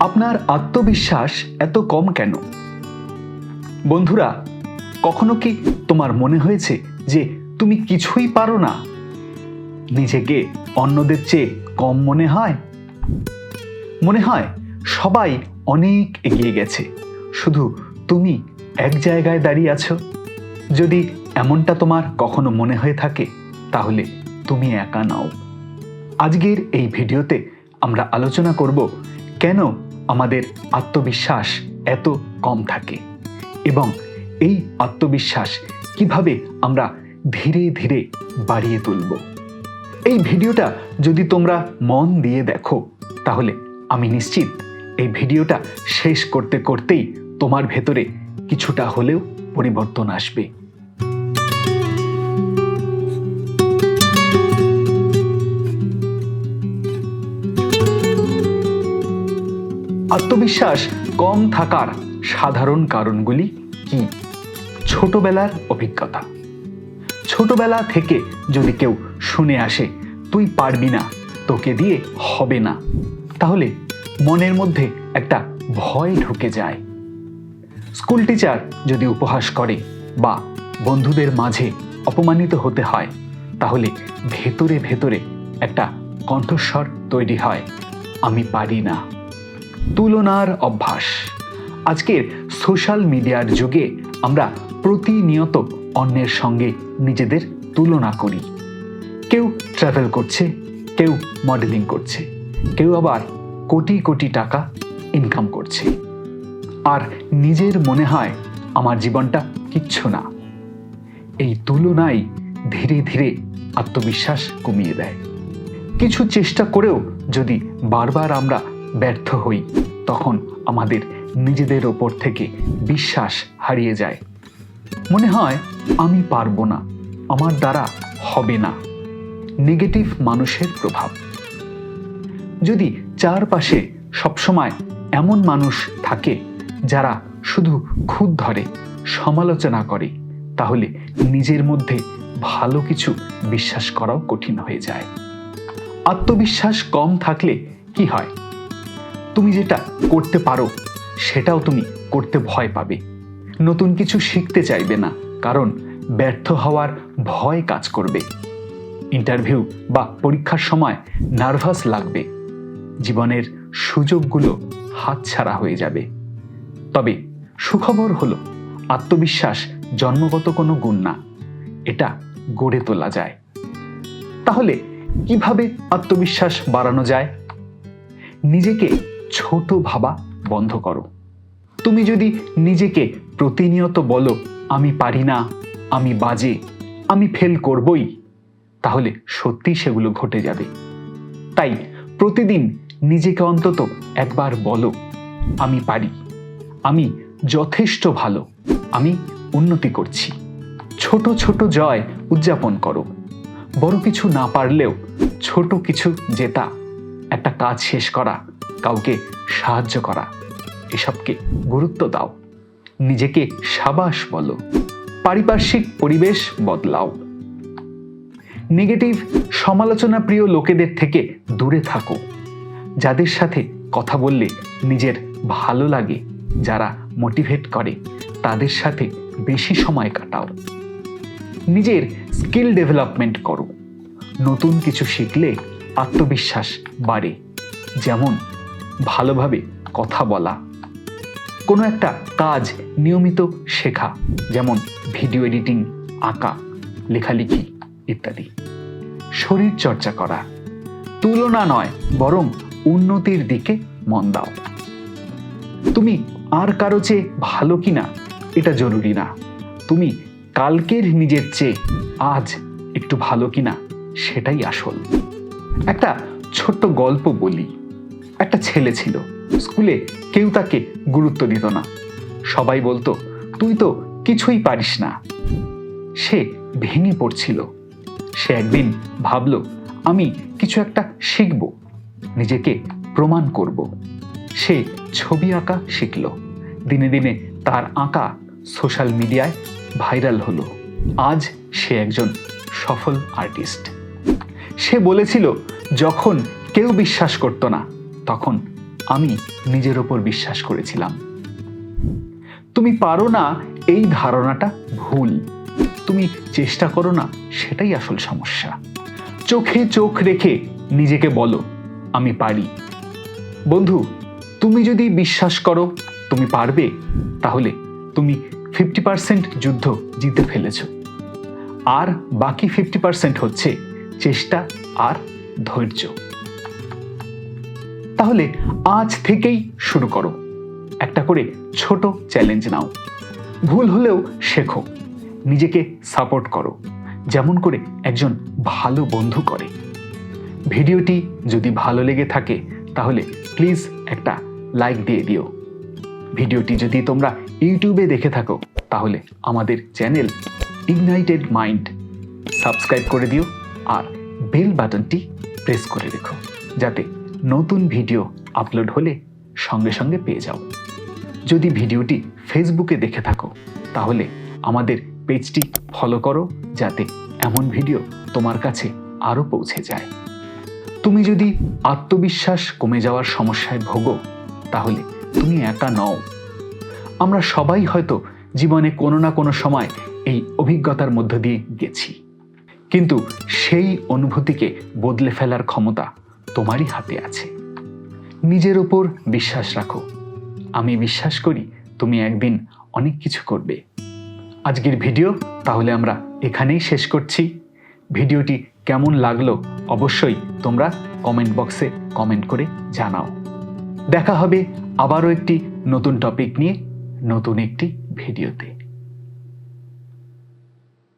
আপনার আত্মবিশ্বাস এত কম কেন? বন্ধুরা, কখনো কি তোমার মনে হয়েছে যে তুমি কিছুই পারো না? নিজেকে অন্যদের চেয়ে কম মনে হয়? মনে হয় সবাই অনেক এগিয়ে গেছে। শুধু তুমি এক জায়গায় দাঁড়িয়ে আছো। যদি এমনটা তোমার কখনো মনে হয়ে থাকে, তাহলে তুমি একা নাও। আজকের এই ভিডিওতে আমরা আলোচনা করব কেন আমাদের আত্মবিশ্বাস এত কম থাকে? এবং এই আত্মবিশ্বাস কীভাবে আমরা ধীরে ধীরে বাড়িয়ে তুলব? এই ভিডিওটা যদি তোমরা মন দিয়ে দেখো, তাহলে আমি নিশ্চিত এই ভিডিওটা শেষ করতে করতেই তোমার ভেতরে কিছুটা হলেও পরিবর্তন আসবে। আত্মবিশ্বাস কম থাকার সাধারণ কারণগুলি কি? ছোটবেলার অভিজ্ঞতা। ছোটবেলা থেকে যদি কেউ শুনে আসে, তুই পারবি না, তোকে দিয়ে হবে না, তাহলে মনের মধ্যে একটা ভয় ঢুকে যায়। স্কুল টিচার যদি উপহাস করে বা বন্ধুদের মাঝে অপমানিত হতে হয়, তাহলে ভেতরে ভেতরে একটা কণ্ঠস্বর তৈরি হয়, আমি পারি না। তুলনার অভ্যাস। আজকের সোশ্যাল মিডিয়ার যুগে আমরা প্রতিনিয়ত অন্যের সঙ্গে নিজেদের তুলনা করি। কেউ ট্রাভেল করছে, কেউ মডেলিং করছে, কেউ আবার কোটি কোটি টাকা ইনকাম করছে। আর নিজের মনে হয়, আমার জীবনটা কিচ্ছু না। এই তুলনাই ধীরে ধীরে আত্মবিশ্বাস কমিয়ে দেয়। কিছু চেষ্টা করেও যদি বারবার আমরা ব্যর্থ হই, তখন আমাদের নিজেদের ওপর থেকে বিশ্বাস হারিয়ে যায়। মনে হয়, আমি পারব না, আমার দ্বারা হবে না। নেগেটিভ মানুষের প্রভাব। যদি চারপাশে সবসময় এমন মানুষ থাকে, যারা শুধু খুদ ধরে, সমালোচনা করে, তাহলে নিজের মধ্যে ভালো কিছু বিশ্বাস করাও কঠিন হয়ে যায়। আত্মবিশ্বাস কম থাকলে কি হয়? তুমি যেটা করতে পারো, সেটাও তুমি করতে ভয় পাবে। নতুন কিছু শিখতে চাইবে না, কারণ ব্যর্থ হওয়ার ভয় কাজ করবে। ইন্টারভিউ বা পরীক্ষার সময় নার্ভাস লাগবে। জীবনের সুযোগগুলো হাতছাড়া হয়ে যাবে। তবে সুখবর হলো, আত্মবিশ্বাস জন্মগত কোনো গুণ না, এটা গড়ে তোলা যায়। তাহলে কীভাবে আত্মবিশ্বাস বাড়ানো যায়? নিজেকে ছোট ভাবা বন্ধ করো। তুমি যদি নিজেকে প্রতিনিয়ত বলো, আমি পারি না, আমি বাজে, আমি ফেল করবই, তাহলে সত্যি সেগুলো ঘটে যাবে। তাই প্রতিদিন নিজেকে অন্তত একবার বলো, আমি পারি, আমি যথেষ্ট ভালো, আমি উন্নতি করছি। ছোট ছোট জয় উদযাপন করো। বড় কিছু না পারলেও ছোট কিছু জেতা, একটা কাজ শেষ করা কাউকে সাহায্য করা। এসবকে গুরুত্ব দাও। নিজেকে সাবাস বলো। পারিপার্শ্বিক পরিবেশ বদলাও। নেগেটিভ সমালোচনা প্রিয় লোকেদের থেকে দূরে থাকো। যাদের সাথে কথা বললে নিজের ভালো লাগে, যারা মোটিভেট করে, তাদের সাথে বেশি সময় কাটাও। নিজের স্কিল ডেভেলপমেন্ট করো। নতুন কিছু শিখলে আত্মবিশ্বাস বাড়ে। যেমন ভালোভাবে কথা বলা। কোনো একটা কাজ নিয়মিত শেখা, যেমন ভিডিও এডিটিং, আঁকা, লেখালেখি ইত্যাদি। শরীর চর্চা করা। তুলনা নয়, বরং উন্নতির দিকে মন দাও। তুমি আর কারও চেয়ে ভালো কিনা, এটা জরুরি না। তুমি কালকের নিজের চেয়ে আজ একটু ভালো কিনা, সেটাই আসল। একটা ছোট্ট গল্প বলি। একটা ছেলে ছিল। স্কুলে কেউ তাকে গুরুত্ব দিত না। সবাই বলতো, তুই তো কিছুই পারিস না। সে ভেঙে পড়ছিল। সে একদিন ভাবলো, আমি কিছু একটা শিখব, নিজেকে প্রমাণ করব। সে ছবি আঁকা শিখল। দিনে দিনে তার আঁকা সোশ্যাল মিডিয়ায় ভাইরাল হলো। আজ সে একজন সফল আর্টিস্ট। সে বলেছিল, যখন কেউ বিশ্বাস করতো না তখন আমি নিজের ওপর বিশ্বাস করেছিলাম। তুমি পারো না এই ধারণাটা ভুল। তুমি চেষ্টা করো না, সেটাই আসল সমস্যা। চোখে চোখ রেখে নিজেকে বলো, আমি পারি। বন্ধু, তুমি যদি বিশ্বাস করো, তুমি পারবে, তাহলে তুমি ফিফটি পার্সেন্ট যুদ্ধ জিতে ফেলেছ। আর বাকি ফিফটি পার্সেন্ট হচ্ছে চেষ্টা আর ধৈর্য। তাহলে আজ থেকেই শুরু করো। একটা করে ছোট চ্যালেঞ্জ নাও। ভুল হলেও শেখো। নিজেকে সাপোর্ট করো। যেমন করে একজন ভালো বন্ধু করে। ভিডিওটি যদি ভালো লেগে থাকে, তাহলে প্লিজ একটা লাইক দিয়ে দিও। ভিডিওটি যদি তোমরা ইউটিউবে দেখে থাকো, তাহলে আমাদের চ্যানেল ইগনাইটেড মাইন্ড সাবস্ক্রাইব করে দিও আর বেল বাটনটি প্রেস করে রেখো। যাতে নতুন ভিডিও আপলোড হলে সঙ্গে সঙ্গে পেয়ে যাও। যদি ভিডিওটি ফেসবুকে দেখে থাকো, তাহলে আমাদের পেজটি ফলো করো যাতে এমন ভিডিও তোমার কাছে আরও পৌঁছে যায়। তুমি যদি আত্মবিশ্বাস কমে যাওয়ার সমস্যায় ভোগো, তাহলে তুমি একা নও। আমরা সবাই হয়তো জীবনে কোনো না কোনো সময় এই অভিজ্ঞতার মধ্য দিয়ে গেছি। কিন্তু সেই অনুভূতিকে বদলে ফেলার ক্ষমতা তোমারই হাতে আছে। নিজের ওপর বিশ্বাস রাখো। আমি বিশ্বাস করি তুমি একদিন অনেক কিছু করবে। আজকের ভিডিও তাহলে আমরা এখানেই শেষ করছি। ভিডিওটি কেমন লাগল অবশ্যই তোমরা কমেন্ট বক্সে কমেন্ট করে জানাও। দেখা হবে আবারও একটি নতুন টপিক নিয়ে নতুন একটি ভিডিওতে।